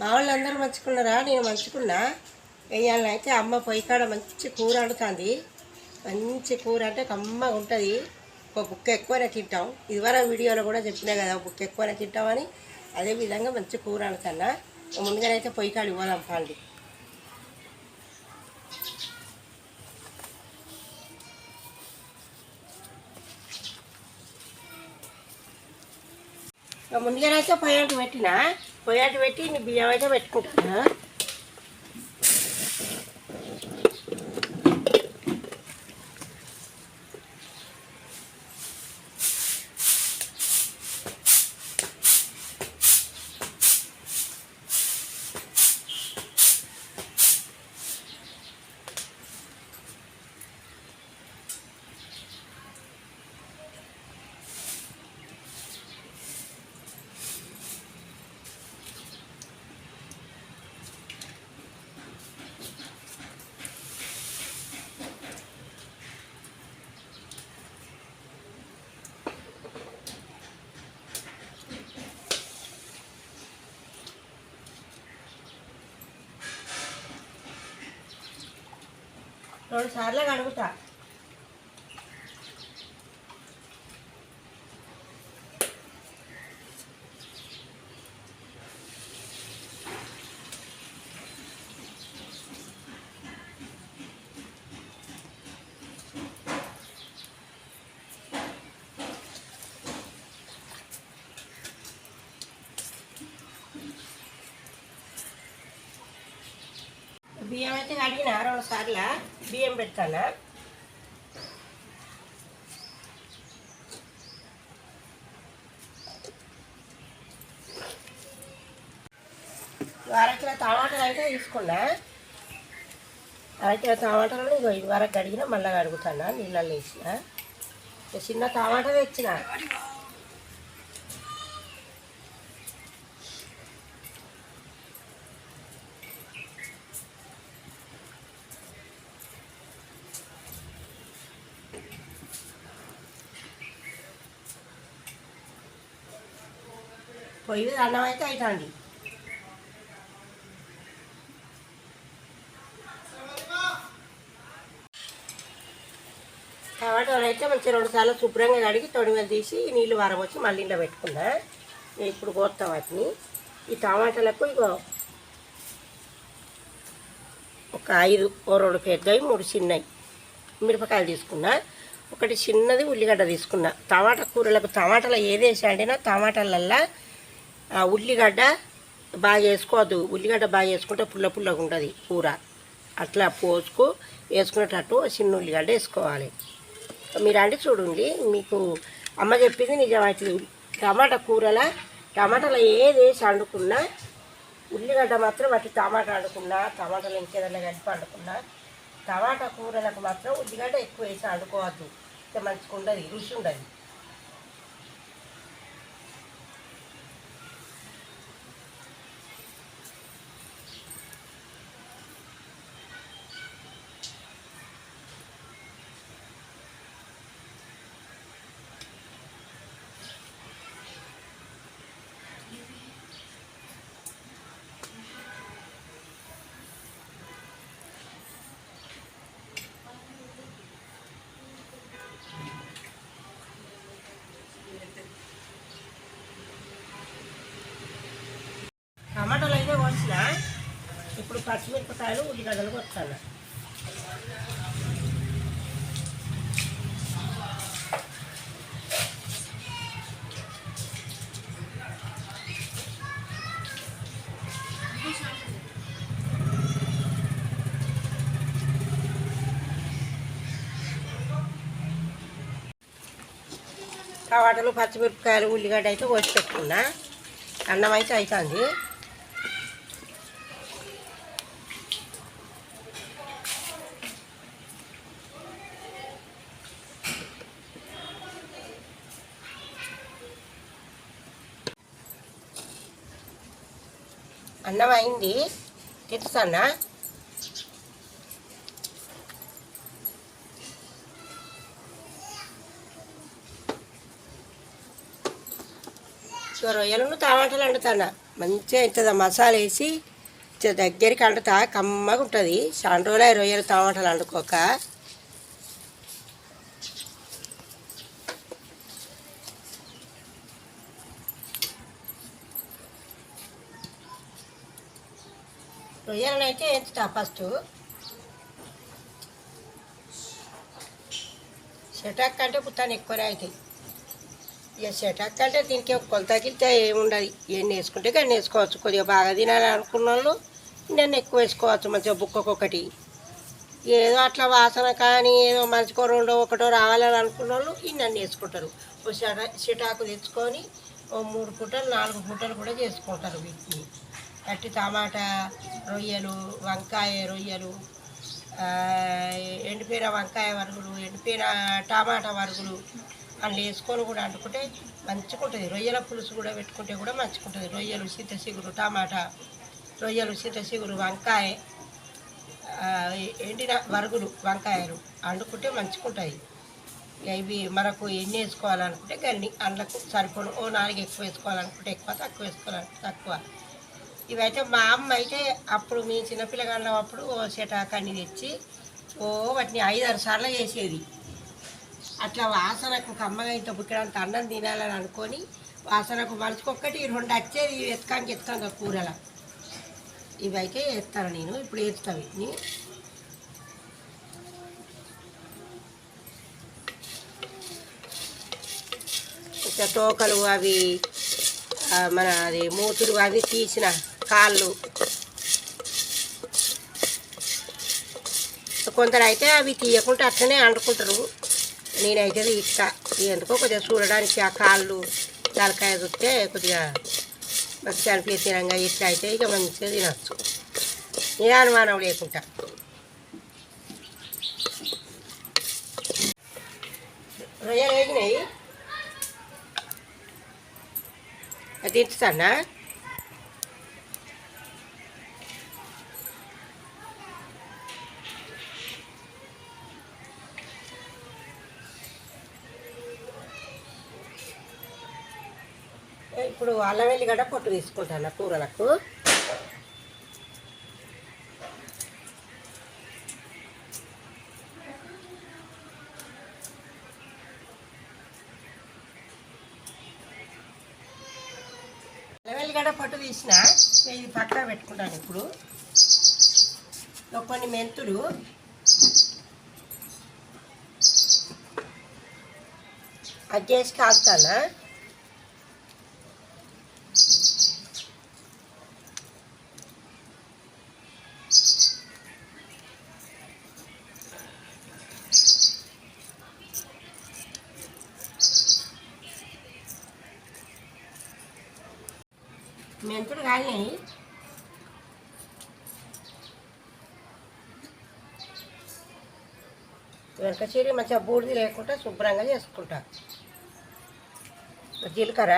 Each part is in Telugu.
మా వాళ్ళు అందరూ మంచుకున్నారా? నేను మంచుకున్నా. వేయాలని అయితే అమ్మ పొయ్యి కాడ మంచి కూర వండుతుంది. మంచి కూర అంటే కమ్మగా ఉంటుంది. ఒక బుక్క ఎక్కువనే తింటాం. ఇదివరకు వీడియోలో కూడా చెప్పినా కదా ఒక బుక్క ఎక్కువనే తింటామని. అదే విధంగా మంచి కూర వండుతున్నా. ముందుగానైతే పొయ్యి కాడ పోదాం పండి. ముందుగానైతే పొయ్యి పెట్టిన. పొయ్యాటి పెట్టి నీ బియ్యం అయితే పెట్టుకుంటున్నా రెండు సార్లు కడుగుతా. బియ్యం అయితే కడిగిన రెండు సార్లు? బియ్యం పెడతాను అరకిలో టమాటాలు అయితే తీసుకున్నా. అరకిలో టమాటాలను ఇగో ఇది వరకు కడిగిన మళ్ళీ కడుగుతాను నీళ్ళల్లో వేసిన. చిన్న టమాటా తెచ్చిన. పొయ్యి మీద అన్నం అయితే అవుతుంది టమాటాలు అయితే మంచి రెండు సార్లు శుభ్రంగా కడిగి తొడి మీద తీసి నీళ్ళు వారబోసి మళ్ళీ ఇంట్లో పెట్టుకున్నా. నేను ఇప్పుడు కోస్తా వాటిని. ఈ టమాటాలకు ఇగో ఒక ఐదు ఓ రెండు పెద్దవి మూడు చిన్నవి మిరపకాయలు తీసుకున్నా. ఒకటి చిన్నది ఉల్లిగడ్డ తీసుకున్నా. టమాటా కూరలకు టమాటాలు ఏది వేసి వండినా టమాటాలల్లా ఉల్లిగడ్డ బాగా వేసుకోవద్దు ఉల్లిగడ్డ బాగా వేసుకుంటే పుల్ల పుల్లగా ఉంటుంది కూర. అట్లా పోసుకు వేసుకునేటట్టు చిన్న ఉల్లిగడ్డ వేసుకోవాలి. మీరు అంటే చూడండి మీకు అమ్మ చెప్పింది నిజమైతే టమాటా కూరలా టమాటాలో ఏది వేసి వండుకున్నా ఉల్లిగడ్డ మాత్రం వాటి టమాటా వండుకున్నా టమాటాలు ఇంకేదైనా కలిపి వండుకున్నా టమాటా కూరలకు మాత్రం ఉల్లిగడ్డ ఎక్కువ వేసి వండుకోవద్దు. ఇంకా మంచిగా ఉండదు రుచి ఉండదు. పచ్చిమిరపకాయలు ఉల్లిగడ్డలు కొట్టాను టమాటాలు పచ్చిమిరపకాయలు ఉల్లిగడ్డ అయితే కోసి పెట్టుకున్నా. అన్నం అయితే అవుతుంది అన్నం అయింది తిట్టుతానా రొయ్యలను టమాటాలు వండుతానా మంచిగా అవుతుంది మసాలా వేసి దగ్గరికి వండుతా కమ్మగా ఉంటుంది చాలా రోజులు రొయ్యలు టమాటాలు వండుకోక రొయ్యలనైతే అయితే ఫస్ట్. షటాక్ అంటే పుట్టాను ఎక్కువనే అవుతాయి ఇక షటాక్ అంటే దీనికి కొలత గిలితే ఏముండదు. ఎన్ని వేసుకుంటే కానీ వేసుకోవచ్చు. కొద్దిగా బాగా తినాలి అనుకున్న వాళ్ళు నేను ఎక్కువ వేసుకోవచ్చు. మంచిగా బుక్కకొకటి ఏదో అట్లా వాసన కానీ ఏదో మంచికో రెండో ఒకటో రావాలని అనుకున్న వాళ్ళు ఇన్ని వేసుకుంటారు. ఓ షటా షటాకు తెచ్చుకొని ఓ మూడు పూటలు నాలుగు పూటలు కూడా చేసుకుంటారు వీటిని. అట్టి టమాటా రొయ్యలు వంకాయ రొయ్యలు ఎండిపోయిన వంకాయ వరుగులు ఎండిపోయిన టమాటా వరుగులు అందులో వేసుకొని కూడా వండుకుంటే మంచిగుంటుంది. రొయ్యల పులుసు కూడా పెట్టుకుంటే కూడా మంచిగా ఉంటుంది రొయ్యలు చింతసిగురు టమాటా రొయ్యలు చింతసిగురు వంకాయ ఎండిన వరుగులు వంకాయలు వండుకుంటే మంచిగుంటాయి. ఇవి మనకు ఎన్ని వేసుకోవాలనుకుంటే గన్ని అందులోకి సరిపోను ఓ నాలుగు ఎక్కువ వేసుకోవాలనుకుంటే ఎక్కువ తక్కువ వేసుకోవాలనుకుంటే తక్కువ. ఇవైతే మా అమ్మ అయితే అప్పుడు మీ చిన్నపిల్లగాళ్ళం అప్పుడు ఓ తెచ్చి ఓ వాటిని ఐదారు సార్లు చేసేది. అట్లా వాసనకు కమ్మగా ఇంత బుక్కడంత అన్నం తినాలని అనుకొని వాసనకు మనిషికొక్కటి రెండు వచ్చేది ఎత్తుకానికి ఎత్తుకాక కూరల. ఇవైతే వేస్తాను నేను ఇప్పుడు ఎత్తుతా వీటిని. ఇట్లా తోకలు అవి మన అది మూతులు అవి తీసిన కాళ్ళు. కొందరు అయితే అవి తీయకుండా అట్లనే అండుకుంటారు నేనైతే తీస్తా ఎందుకో కొద్దిగా చూడడానికి ఆ కాళ్ళు తలకాయ చూస్తే కొద్దిగా మంచిగా అనిపించడంగా ఇట్లా అయితే ఇక మంచిగా తినచ్చు. ఏ అనుమానం లేకుండా. రొయ్యలు వేగినాయి అది ఇస్తానా ఇప్పుడు అల్లం వెల్లిగడ్డ పొట్టు తీసుకుంటాను కూరలకు. అల్లం వెల్లిగడ్డ పొట్టు తీసిన ఇది పక్కన పెట్టుకుంటాను ఇప్పుడు. కొన్ని మెంతులు. అది చేసి కాస్తానా మెంతులు కానీ వెనక చీరి మంచిగా బూడిది లేకుండా శుభ్రంగా చేసుకుంటా. జీలకర్ర?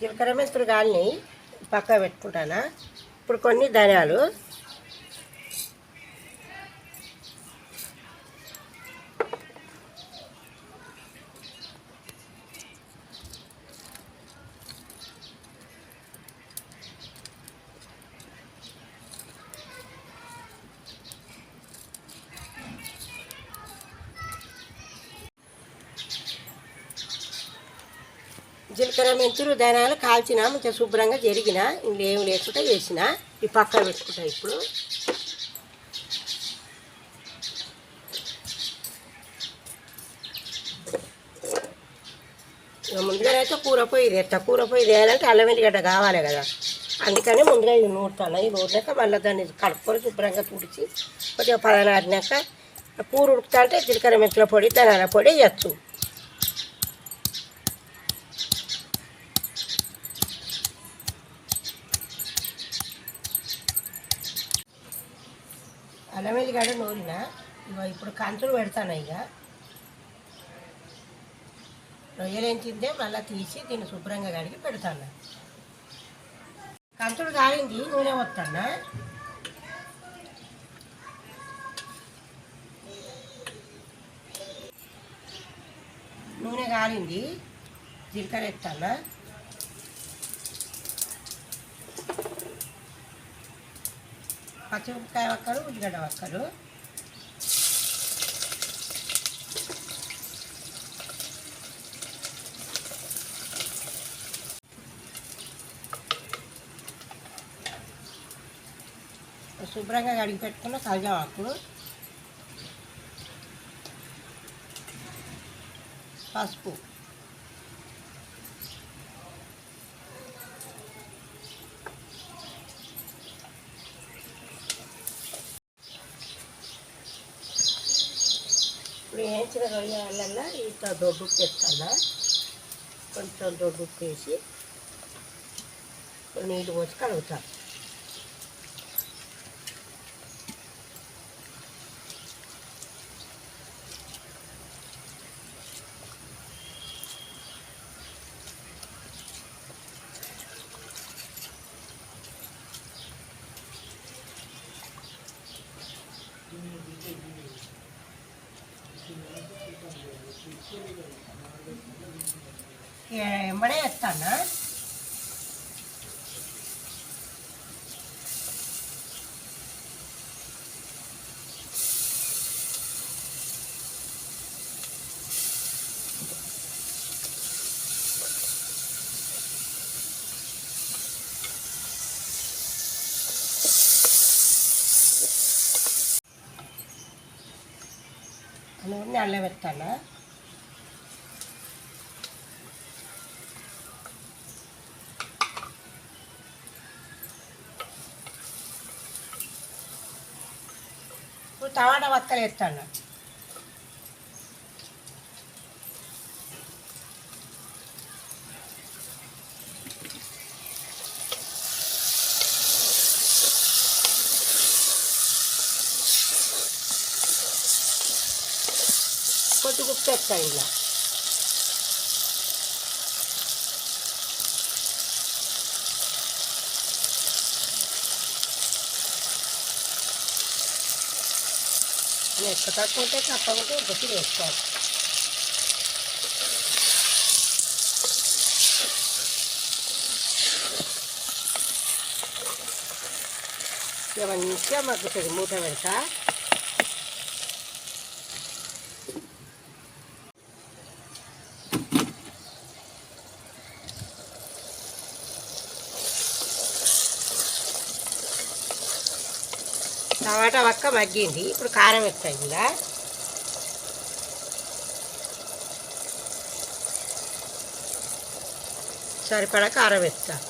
జీలకర్ర మెంతులు కానీ పక్క పెట్టుకుంటానా? ఇప్పుడు కొన్ని ధనియాలు జీలకర్ర మెంతులు ధనాలు కాల్చిన. మంచిగా శుభ్రంగా జరిగిన. ఇంకేం లేకుండా చేసిన. ఈ పక్కన పెట్టుకుంటా ఇప్పుడు. ముందుగా అయితే కూర పొయ్యి తెస్తా కూర పొయ్యి తేయాలంటే అల్లం వెల్లిగడ్డ కావాలి కదా. అందుకని ముందుగా ఇది నూరుతాను. ఇది నూరినాక మళ్ళీ దాన్ని కడుక్కొని శుభ్రంగా తుడిచి కొద్దిగా పదనారినాక కూర ఉడుకుతా అంటే జీలకర్ర మెంతుల పొడి ధనాల పొడి వేయచ్చు అల్లం వెల్లిగడ్డ నూరిన ఇగో ఇప్పుడు కంచులు పెడతాను ఇక. రొయ్యలు ఏం తింటే మళ్ళీ తీసి దీన్ని శుభ్రంగా కడిగి పెడతాను. కంచుడు కాలింది నూనె వస్తానా నూనె కాలింది జీలకర్ర ఎత్తానా పచ్చిమిరపకాయ ఒక్కరు ఉల్లిగడ్డ ఒక్కరు శుభ్రంగా కడిగి పెట్టుకున్న కరివేపాకు పసుపు. ఇప్పుడు వేయించిన రొయ్యలల్లో ఇంత దొడ్డు పెడతాను కొంచెం దొడ్డు వేసి నీళ్ళు పోసి కలుగుతాను ఎంబడే వేస్తానా నూనె అల్లం పెడతానా ఇప్పుడు టమాటా వక్కలు వేస్తాను కొంచెం ఉప్పు ఇలా ఎక్కువ తక్కువ ఉంటే తప్పకుండా ఉప్పు వేసుకోవాలి ఇక మంచిగా మగ్గుతుంది మూత పెడతా టమాటా వక్క మగ్గింది. ఇప్పుడు కారం వేస్తాయి ఇలా సరిపడా కారం వేస్తాను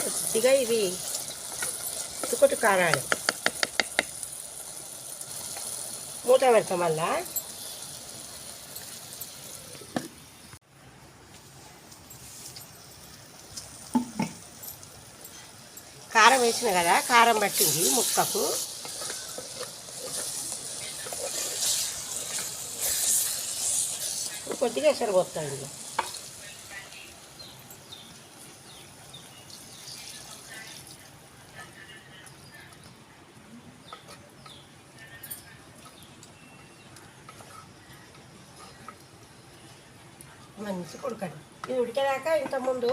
కొద్దిగా ఇవి తుకటి కారాలి. మూత పెడతాం మళ్ళా కారం వేసిన కదా కారం పట్టింది ముక్కకు. కొద్దిగా ఎసరు పోతాండి మంచి ఇది ఉడికేదాకా ఇంతకుముందు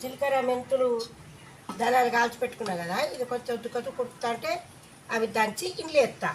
జీలకర్ర మెంతులు ధనాలు కాల్చి పెట్టుకున్నా కదా ఇది కొంచెం ఉతుకతు కుడుతా అంటే అవి దంచి ఇండ్లు ఎత్తా.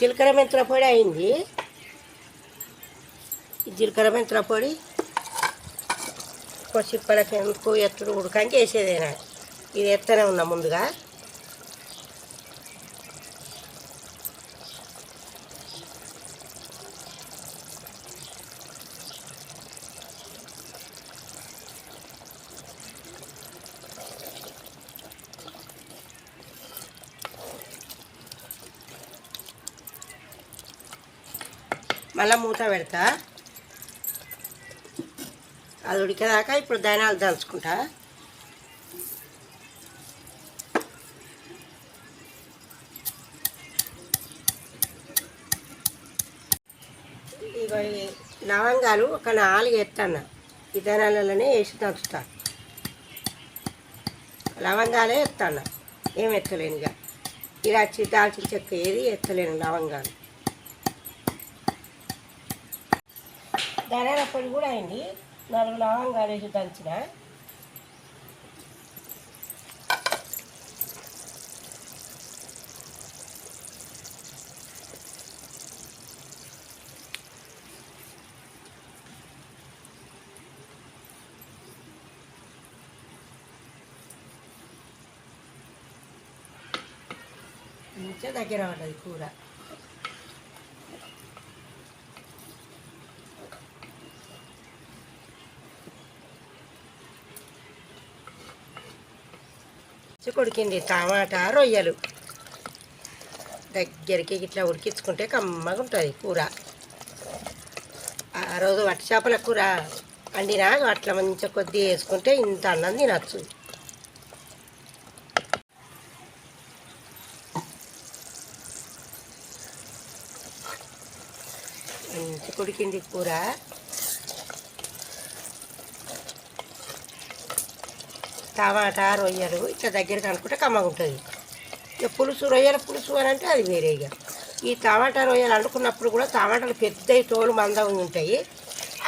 జీలకర్ర మెంతుల పొడి అయింది. జీలకర్ర మెంతుల పొడి చిప్పలకి ఎందుకు ఎత్తుడు ఉడకని చేసేదేనా ఇది ఎత్తనే ఉన్నా ముందుగా? మళ్ళీ మూత పెడతా. అది ఉడికేదాకా ఇప్పుడు ధనాలు దంచుకుంటా ఇవి లవంగాలు ఒక నాలుగు ఎత్తన్నా. ఈ ధనియాలలోనే వేసి దంచుతా. లవంగాలే ఎత్తన్నా. ఏం ఎత్తలేనుగా ఇక. దాల్చిన చెక్క ఏది ఎత్తలేను లవంగాలు. ధనియాల పొడి కూడా అయింది. నాలుగు లవంగాలు వేసి దంచిన. మంచిగా దగ్గర పడ్డది కూర. ఉడికింది టమాటా రొయ్యలు. దగ్గరికి ఇట్లా ఉడికించుకుంటే కమ్మగా ఉంటుంది కూర. ఆ రోజు వట్టి చేపల కూర వండినా అట్లా మంచిగా కొద్దిగా వేసుకుంటే ఇంత అన్నం తినచ్చు. మంచి ఉడికింది కూర. టమాటా రొయ్యలు ఇట్లా దగ్గరికి అనుకుంటే కమ్మగా ఉంటుంది. ఇక పులుసు రొయ్యల పులుసు అని అంటే అది వేరే ఇక. ఈ టమాటా రొయ్యలు అండుకున్నప్పుడు కూడా టమాటాలు పెద్ద తోలు మందం ఉంటాయి.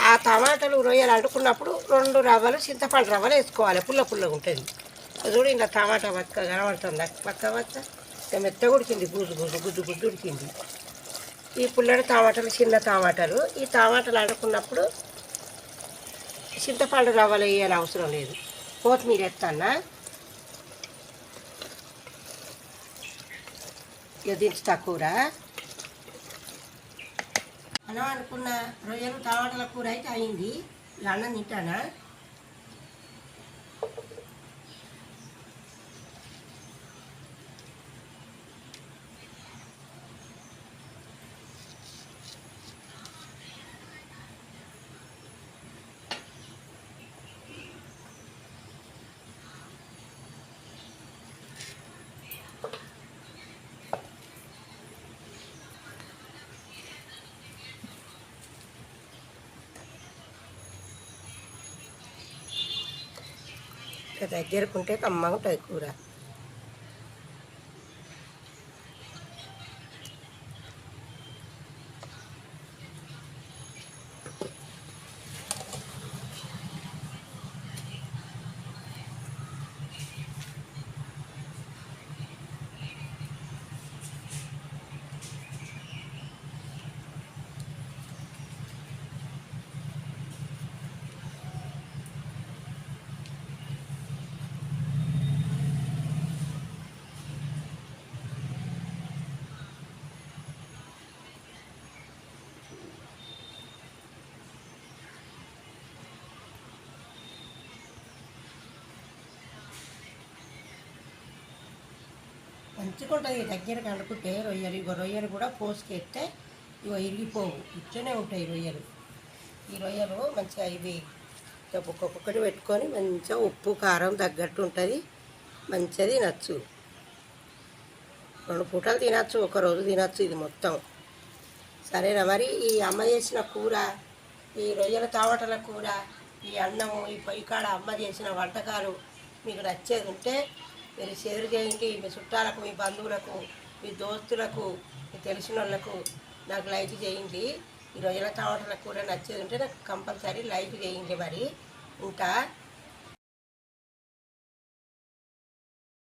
ఆ టమాటాలు రొయ్యలు అండుకున్నప్పుడు రెండు రవ్వలు చింతపండు రవ్వలు వేసుకోవాలి. పుల్ల పుల్లగా ఉంటుంది. చూడు ఇలా టమాటా పక్క కనబడుతుంది. పక్క పక్క ఇక మెత్త ఉడికింది. గుజు గుజ్జు గుజ్జు గుజ్జు ఉడికింది. ఈ పుల్లడి టమాటాలు చిన్న టమాటాలు. ఈ టమాటాలు అండుకున్నప్పుడు చింతపండు రవ్వలు వేయాలి అవసరం లేదు. కొత్తిమీర ఎత్తానా ఎదించుతా కూర మనం అనుకున్న రొయ్యలు టమాటాల కూర అయితే అయింది ఇక అన్నం తింటానా ఇక దగ్గరకుంటే కమ్మగా ఉంటుంది కూర. మంచిగా ఉంటుంది దగ్గరకు అనుకుంటే రొయ్యలు ఇగో రొయ్యలు కూడా పోసుకెత్తే ఇగో ఇరిగిపోవు. ఇట్లనే ఉంటాయి రొయ్యలు. ఈ రొయ్యలు మంచిగా ఇవి ఒక్కొక్కటి పెట్టుకొని మంచిగా ఉప్పు కారం తగ్గట్టు ఉంటుంది. మంచిగా తినచ్చు. రెండు పూటలు తినచ్చు ఒక రోజు తినచ్చు ఇది మొత్తం. సరేనా మరి? ఈ అమ్మ చేసిన కూర ఈ రొయ్యల తావటల కూర ఈ అన్నము ఈ పొయ్యి కాడ అమ్మ చేసిన వంటకాలు మీకు నచ్చేది ఉంటే మీరు షేర్ చేయండి. మీ చుట్టాలకు మీ బంధువులకు మీ దోస్తులకు మీ తెలిసిన వాళ్ళకు నాకు లైక్ చేయండి. ఈ రోజుల టమాటాల కూర నచ్చేది ఉంటే నాకు కంపల్సరీ లైక్ చేయండి మరి. ఇంకా